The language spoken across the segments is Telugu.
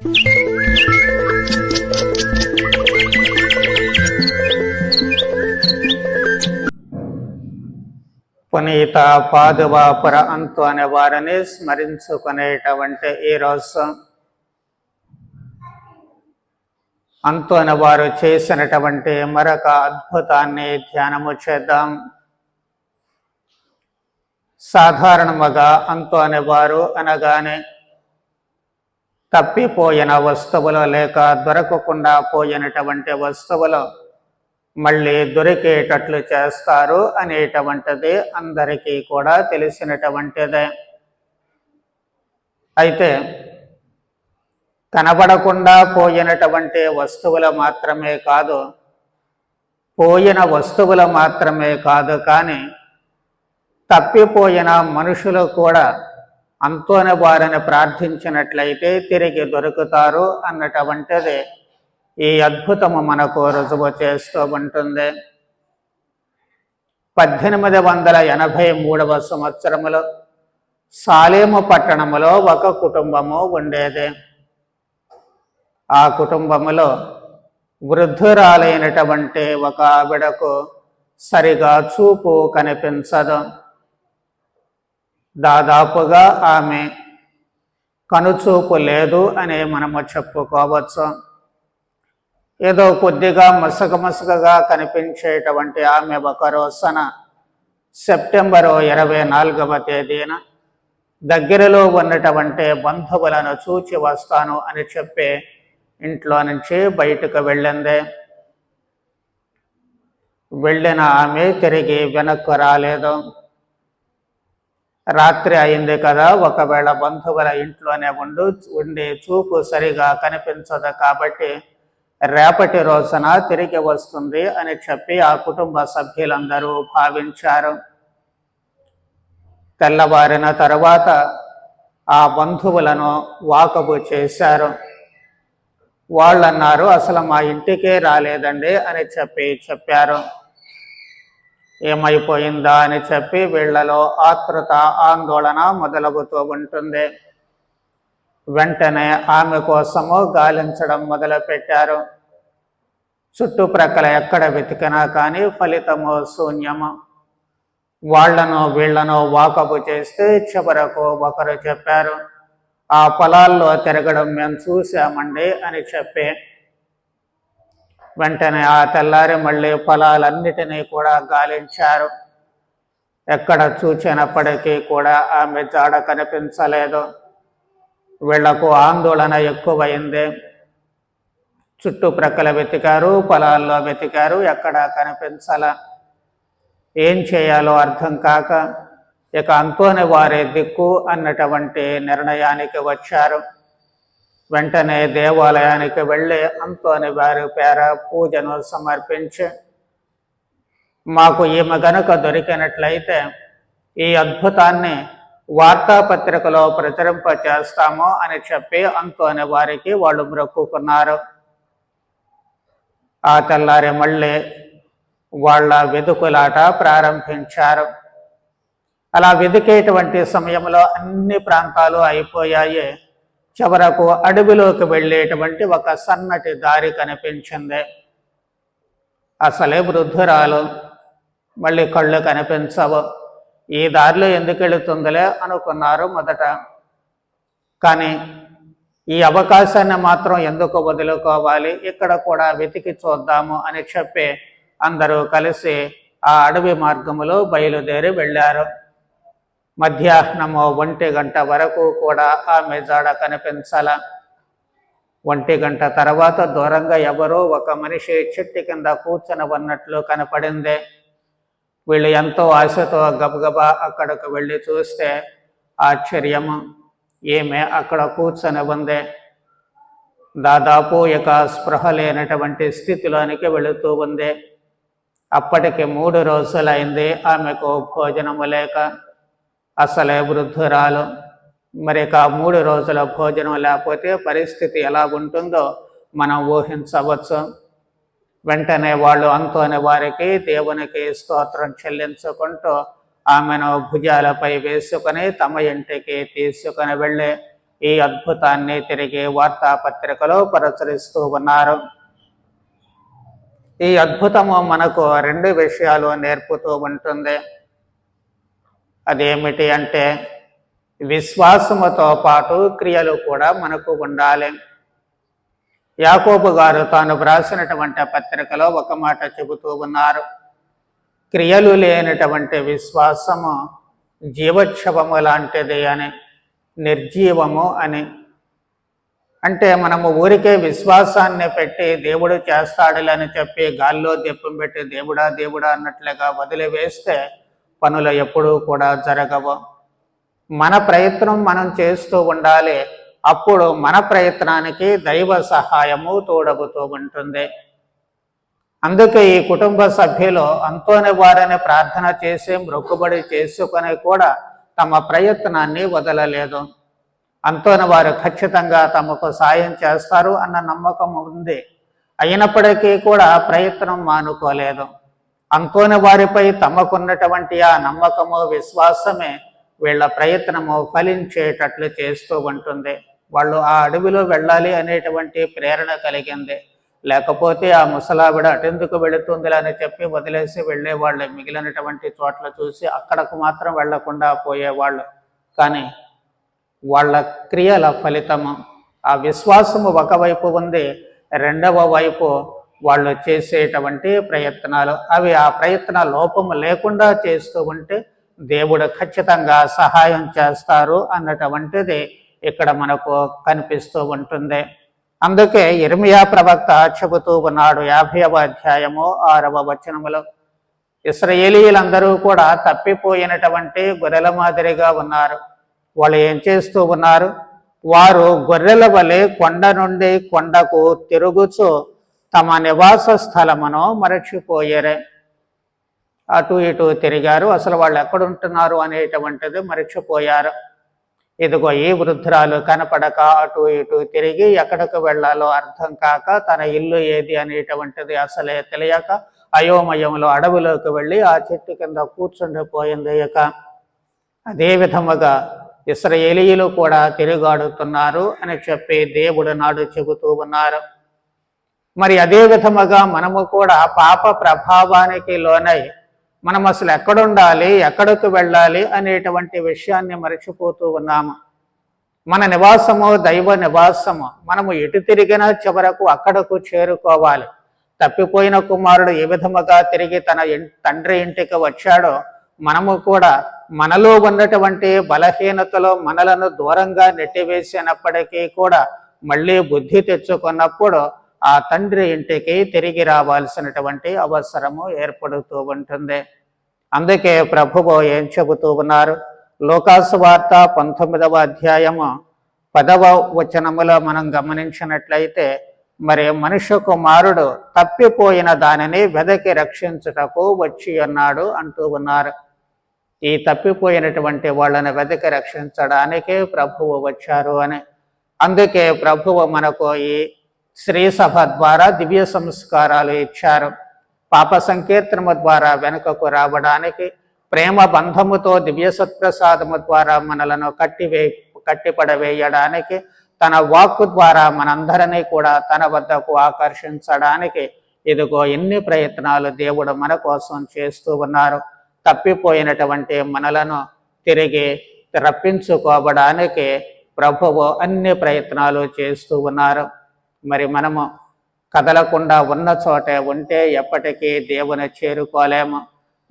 పునీత పాదువాపుర అంతు అనే వారిని స్మరించుకునేటువంటి ఈ రోజు అంతు అనే వారు చేసినటువంటి మరొక అద్భుతాన్ని ధ్యానము చేద్దాం. సాధారణముగా అంతు అనేవారు అనగానే తప్పిపోయిన వస్తువులు లేక దొరకకుండా పోయినటువంటి వస్తువులు మళ్ళీ దొరికేటట్లు చేస్తారు అనేటువంటిది అందరికీ కూడా తెలిసినటువంటిదే. అయితే కనబడకుండా పోయినటువంటి వస్తువులు మాత్రమే కాదు పోయిన వస్తువులు మాత్రమే కాదు కానీ తప్పిపోయిన మనుషులు కూడా అంతోని వారిని ప్రార్థించినట్లయితే తిరిగి దొరుకుతారు అన్నటువంటిది ఈ అద్భుతము మనకు రుజువు చేస్తూ ఉంటుంది. పద్దెనిమిది వందల ఎనభై మూడవ సంవత్సరములో సాలేము పట్టణములో ఒక కుటుంబము ఉండేది. ఆ కుటుంబములో వృద్ధురాలైనటువంటి ఒక ఆవిడకు సరిగా చూపు కనిపించదు. దాదాపుగా ఆమె కనుచూపు లేదు అని మనము చెప్పుకోవచ్చు. ఏదో కొద్దిగా మసక మసకగా కనిపించేటువంటి ఆమె ఒక రోజున సెప్టెంబరు ఇరవై నాలుగవ తేదీన దగ్గరలో ఉన్నటువంటి బంధువులను చూచి వస్తాను అని చెప్పి ఇంట్లో నుంచి బయటకు వెళ్ళింది. వెళ్ళిన ఆమె తిరిగి వెనక్కు రాలేదు. రాత్రి అయింది కదా ఒకవేళ బంధువుల ఇంట్లోనే ఉండు ఉండి చూపు సరిగా కనిపించదు కాబట్టి రేపటి రోజున తిరిగి వస్తుంది అని చెప్పి ఆ కుటుంబ సభ్యులందరూ భావించారు. తెల్లవారిన తరువాత ఆ బంధువులను వాకబు చేశారు. వాళ్ళన్నారు అసలు మా ఇంటికే రాలేదండి అని చెప్పి చెప్పారు. ఏమైపోయిందా అని చెప్పి వీళ్ళలో ఆతృత ఆందోళన మొదలవుతూ ఉంటుంది. వెంటనే ఆమె కోసము గాలించడం మొదలుపెట్టారు. చుట్టుప్రక్కల ఎక్కడ వెతికినా కానీ ఫలితము శూన్యము. వాళ్ళను వీళ్ళను వాకపు చేస్తే చివరకు ఒకరు చెప్పారు ఆ పొలాల్లో తిరగడం మేము చూసామండి అని చెప్పి వెంటనే ఆ తెల్లారి మళ్ళీ పొలాలన్నిటినీ కూడా గాలించారు. ఎక్కడ చూచినప్పటికీ కూడా ఆమె జాడ కనిపించలేదు. వీళ్ళకు ఆందోళన ఎక్కువైంది. చుట్టుప్రక్కల వెతికారు పొలాల్లో వెతికారు ఎక్కడ కనిపించాల. ఏం చేయాలో అర్థం కాక ఇక అంతోని వారే దిక్కు అన్నటువంటి నిర్ణయానికి వచ్చారు. వెంటనే దేవాలయానికి వెళ్ళి అంతోని వారి పేర పూజను సమర్పించి మాకు ఈమె గనుక దొరికినట్లయితే ఈ అద్భుతాన్ని వార్తాపత్రికలో ప్రచురింప చేస్తాము అని చెప్పి అంతోని వారికి వాళ్ళు మొక్కుకున్నారు. ఆ తెల్లారి మళ్ళీ వాళ్ళ వెతుకులాట ప్రారంభించారు. అలా వెతికేటువంటి సమయంలో అన్ని ప్రాంతాలు అయిపోయాయి. చివరకు అడవిలోకి వెళ్ళేటువంటి ఒక సన్నటి దారి కనిపించింది. అసలే వృద్ధురాలు. మళ్ళీ కళ్ళు కనిపించవు. ఈ దారిలో ఎందుకు వెళుతుందిలే అనుకున్నారు మొదట. కానీ ఈ అవకాశాన్ని మాత్రం ఎందుకు వదులుకోవాలి? ఇక్కడ కూడా వెతికి చూద్దాము అని చెప్పి అందరూ కలిసి ఆ అడవి మార్గములో బయలుదేరి వెళ్ళారు. మధ్యాహ్నము ఒంటి గంట వరకు కూడా ఆమె జాడ కనిపించాల. ఒంటి గంట తర్వాత దూరంగా ఎవరో ఒక మనిషి చెట్టు కింద కూర్చొని ఉన్నట్లు కనపడింది. వీళ్ళు ఎంతో ఆశతో గబగబా అక్కడికి వెళ్ళి చూస్తే ఆశ్చర్యము ఈమె అక్కడ కూర్చొని ఉంది దాదాపు ఇక స్పృహ లేనటువంటి స్థితిలోనికి వెళుతూ ఉంది. అప్పటికి మూడు రోజులైంది ఆమెకు భోజనము లేక. అసలే వృద్ధురాలు. మరి ఇక మూడు రోజుల భోజనం లేకపోతే పరిస్థితి ఎలా ఉంటుందో మనం ఊహించవచ్చు. వెంటనే వాళ్ళు అంతోని వారికి దేవునికి స్తోత్రం చెల్లించుకుంటూ ఆమెను భుజాలపై వేసుకొని తమ ఇంటికి తీసుకుని వెళ్ళి ఈ అద్భుతాన్ని తిరిగి వార్తాపత్రికలో ప్రచురిస్తూ ఉన్నారు. ఈ అద్భుతము మనకు రెండు విషయాలు నేర్పుతూ ఉంటుంది. అదేమిటి అంటే విశ్వాసముతో పాటు క్రియలు కూడా మనకు ఉండాలి. యాకోబు గారు తాను వ్రాసినటువంటి పత్రికలో ఒక మాట చెబుతూ ఉన్నారు. క్రియలు లేనటువంటి విశ్వాసము జీవోత్సవము లాంటిది అని నిర్జీవము అని. అంటే మనము ఊరికే విశ్వాసాన్ని పెట్టి దేవుడు చేస్తాడులని చెప్పి గాల్లో దీపం పెట్టి దేవుడా దేవుడా అన్నట్లుగా వదిలివేస్తే పనులు ఎప్పుడూ కూడా జరగవు. మన ప్రయత్నం మనం చేస్తూ ఉండాలి. అప్పుడు మన ప్రయత్నానికి దైవ సహాయము తోడగుతూ ఉంటుంది. అందుకే ఈ కుటుంబ సభ్యులు అంతోని వారిని ప్రార్థన చేసి మొక్కుబడి చేసుకొని కూడా తమ ప్రయత్నాన్ని వదలలేదు. అంతోని వారు ఖచ్చితంగా తమకు సాయం చేస్తారు అన్న నమ్మకం ఉంది. అయినప్పటికీ కూడా ప్రయత్నం మానుకోలేదు. అనుకోని వారిపై తమకున్నటువంటి ఆ నమ్మకము విశ్వాసమే వీళ్ళ ప్రయత్నము ఫలించేటట్లు చేస్తూ ఉంటుంది. వాళ్ళు ఆ అడవిలో వెళ్ళాలి అనేటువంటి ప్రేరణ కలిగింది. లేకపోతే ఆ ముసలావిడ అటెందుకు వెళుతుంది అని చెప్పి వదిలేసి వెళ్ళేవాళ్ళు మిగిలినటువంటి చోట్ల చూసి అక్కడకు మాత్రం వెళ్ళకుండా పోయేవాళ్ళు. కానీ వాళ్ళ క్రియల ఫలితము ఆ విశ్వాసము ఒకవైపు ఉంది రెండవ వైపు వాళ్ళు చేసేటువంటి ప్రయత్నాలు. అవి ఆ ప్రయత్న లోపము లేకుండా చేస్తూ ఉంటే దేవుడు ఖచ్చితంగా సహాయం చేస్తారు అన్నటువంటిది ఇక్కడ మనకు కనిపిస్తూ ఉంటుంది. అందుకే ఇర్మియా ప్రవక్త చెబుతూ ఉన్నాడు యాభైవ అధ్యాయము ఆరవ వచనములో. ఇస్రయేలీలందరూ కూడా తప్పిపోయినటువంటి గొర్రెల మాదిరిగా ఉన్నారు. వాళ్ళు ఏం చేస్తూ ఉన్నారు? వారు గొర్రెల వలె కొండ నుండి కొండకు తిరుగుచు తమ నివాస స్థలమును మరచిపోయారే. అటు ఇటు తిరిగారు. అసలు వాళ్ళు ఎక్కడుంటున్నారు అనేటువంటిది మరచిపోయారు. ఇదిగో ఈ వృద్ధురాలు కనపడక అటు ఇటు తిరిగి ఎక్కడికి వెళ్ళాలో అర్థం కాక తన ఇల్లు ఏది అనేటువంటిది అసలే తెలియక అయోమయంలో అడవిలోకి వెళ్ళి ఆ చెట్టు కింద కూర్చుండిపోయింది ఇక. అదే విధముగా ఇస్రయేలీయులు కూడా తిరుగాడుతున్నారు అని చెప్పి దేవుడు నాడు చెబుతూ ఉన్నారు. మరి అదే విధముగా మనము కూడా పాప ప్రభావానికి లోనై మనం అసలు ఎక్కడుండాలి ఎక్కడికి వెళ్ళాలి అనేటువంటి విషయాన్ని మరచిపోతూ ఉన్నాము. మన నివాసము దైవ నివాసము మనము ఎటు తిరిగినా చివరకు అక్కడకు చేరుకోవాలి. తప్పిపోయిన కుమారుడు ఏ విధముగా తిరిగి తన తండ్రి ఇంటికి వచ్చాడో మనము కూడా మనలో ఉన్నటువంటి బలహీనతలో మనలను దూరంగా నెట్టివేసినప్పటికీ కూడా మళ్ళీ బుద్ధి తెచ్చుకున్నప్పుడు ఆ తండ్రి ఇంటికి తిరిగి రావాల్సినటువంటి అవసరము ఏర్పడుతూ ఉంటుంది. అందుకే ప్రభువు ఏం చెబుతూ ఉన్నారు? లోకాసు వార్త పంతొమ్మిదవ అధ్యాయము పదవ వచనములో మనం గమనించినట్లయితే మరి మనుష్య కుమారుడు తప్పిపోయిన దానిని వెదకి రక్షించుటకు వచ్చి అన్నాడు అంటూ ఉన్నారు. ఈ తప్పిపోయినటువంటి వాళ్ళని వెదకి రక్షించడానికే ప్రభువు వచ్చారు అని. అందుకే ప్రభువు మనకు ఈ శ్రీసభ ద్వారా దివ్య సంస్కారాలు ఇచ్చారు. పాప సంకీర్తనము ద్వారా వెనుకకు రావడానికి ప్రేమ బంధముతో దివ్య సత్ప్రసాదము ద్వారా మనలను కట్టివే కట్టిపడవేయడానికి తన వాక్కు ద్వారా మనందరినీ కూడా తన వద్దకు ఆకర్షించడానికి ఇదిగో ఎన్ని ప్రయత్నాలు దేవుడు మన కోసం చేస్తూ ఉన్నారు. తప్పిపోయినటువంటి మనలను తిరిగి రప్పించుకోవడానికి ప్రభువు అన్ని ప్రయత్నాలు చేస్తూ ఉన్నారు. మరి మనము కదలకుండా ఉన్న చోటే ఉంటే ఎప్పటికీ దేవుని చేరుకోలేము.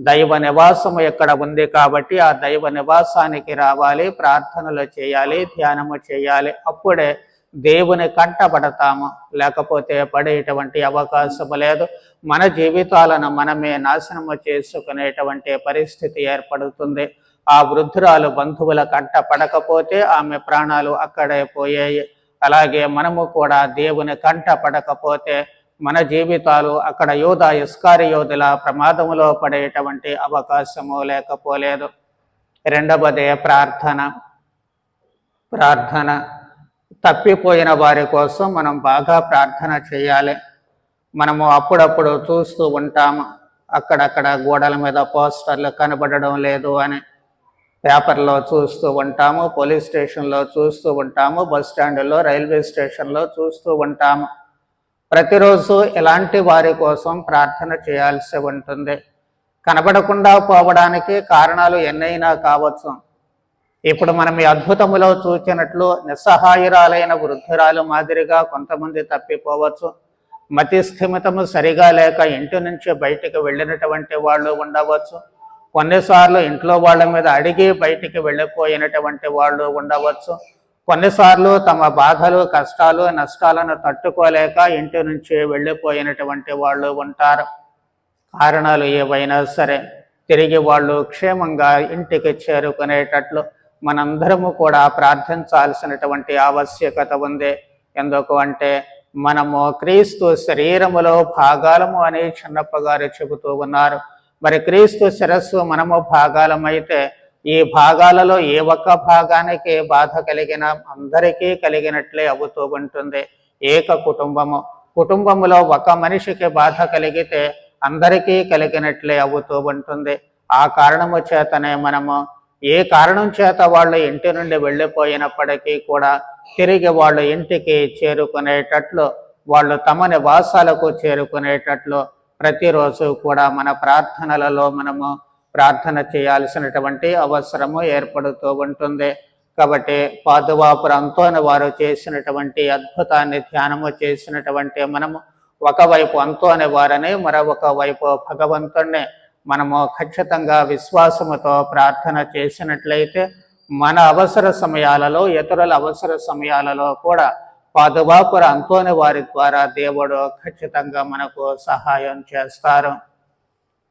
దైవ నివాసము ఎక్కడ ఉంది కాబట్టి ఆ దైవ నివాసానికి రావాలి ప్రార్థనలు చేయాలి ధ్యానము చేయాలి. అప్పుడే దేవుని కంటపడతాము. లేకపోతే పడేటువంటి అవకాశము లేదు. మన జీవితాలను మనమే నాశనము చేసుకునేటువంటి పరిస్థితి ఏర్పడుతుంది. ఆ వృద్ధురాలు బంధువుల కంట పడకపోతే ఆమె ప్రాణాలు అక్కడే పోయాయి. అలాగే మనము కూడా దేవుని కంట పడకపోతే మన జీవితాలు అక్కడ యోధ ఇస్కారి యోధుల ప్రమాదములో పడేటువంటి అవకాశము లేకపోలేదు. రెండవదే ప్రార్థన. ప్రార్థన. తప్పిపోయిన వారి కోసం మనం బాగా ప్రార్థన చేయాలి. మనము అప్పుడప్పుడు చూస్తూ ఉంటాము. అక్కడక్కడ గోడల మీద పోస్టర్లు కనబడడం లేదు అని. పేపర్లో చూస్తూ ఉంటాము పోలీస్ స్టేషన్లో చూస్తూ ఉంటాము బస్ స్టాండ్లో రైల్వే స్టేషన్లో చూస్తూ ఉంటాము. ప్రతిరోజు ఇలాంటి వారి కోసం ప్రార్థన చేయాల్సి ఉంటుంది. కనబడకుండా పోవడానికి కారణాలు ఎన్నైనా కావచ్చు. ఇప్పుడు మనం ఈ అద్భుతములో చూచినట్లు నిస్సహాయురాలైన వృద్ధురాలు మాదిరిగా కొంతమంది తప్పిపోవచ్చు. మతి స్థిమితము సరిగా లేక ఇంటి నుంచి బయటికి వెళ్ళినటువంటి వాళ్ళు ఉండవచ్చు. కొన్నిసార్లు ఇంట్లో వాళ్ళ మీద అడిగి బయటికి వెళ్ళిపోయినటువంటి వాళ్ళు ఉండవచ్చు. కొన్నిసార్లు తమ బాధలు కష్టాలు నష్టాలను తట్టుకోలేక ఇంటి నుంచి వెళ్ళిపోయినటువంటి వాళ్ళు ఉంటారు. కారణాలు ఏవైనా సరే తిరిగి వాళ్ళు క్షేమంగా ఇంటికి చేరుకునేటట్లు మనందరము కూడా ప్రార్థించాల్సినటువంటి ఆవశ్యకత ఉంది. ఎందుకు అంటే మనము క్రీస్తు శరీరములో భాగాలము అని చిన్నప్పగారు చెబుతూ ఉన్నారు. మరి క్రీస్తు శిరస్సు మనము భాగాలమైతే ఈ భాగాలలో ఏ ఒక్క భాగానికి బాధ కలిగిన అందరికీ కలిగినట్లే అవుతూ ఉంటుంది. ఏక కుటుంబము. కుటుంబములో ఒక మనిషికి బాధ కలిగితే అందరికీ కలిగినట్లే అవుతూ ఉంటుంది. ఆ కారణము చేతనే మనము ఏ కారణం చేత వాళ్ళు ఇంటి నుండి వెళ్ళిపోయినప్పటికీ కూడా తిరిగి వాళ్ళు ఇంటికి చేరుకునేటట్లు వాళ్ళు తమ నివాసాలకు చేరుకునేటట్లు ప్రతిరోజు కూడా మన ప్రార్థనలలో మనము ప్రార్థన చేయాల్సినటువంటి అవసరము ఏర్పడుతూ ఉంటుంది. కాబట్టి పాదువా అంతోని వారు చేసినటువంటి అద్భుతాన్ని ధ్యానము చేసినటువంటి మనము ఒకవైపు అంతోని వారని మరొక వైపు భగవంతుణ్ణి మనము ఖచ్చితంగా విశ్వాసముతో ప్రార్థన చేసినట్లయితే మన అవసర సమయాలలో ఇతరుల అవసర సమయాలలో కూడా పాదువాపుర అంతోని వారి ద్వారా దేవుడు ఖచ్చితంగా మనకు సహాయం చేస్తారు.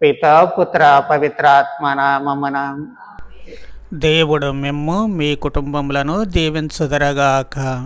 పిత పుత్ర పవిత్రాత్మ నామమున దేవుడు మిమ్ము మీ కుటుంబములను దీవించుదరగాక.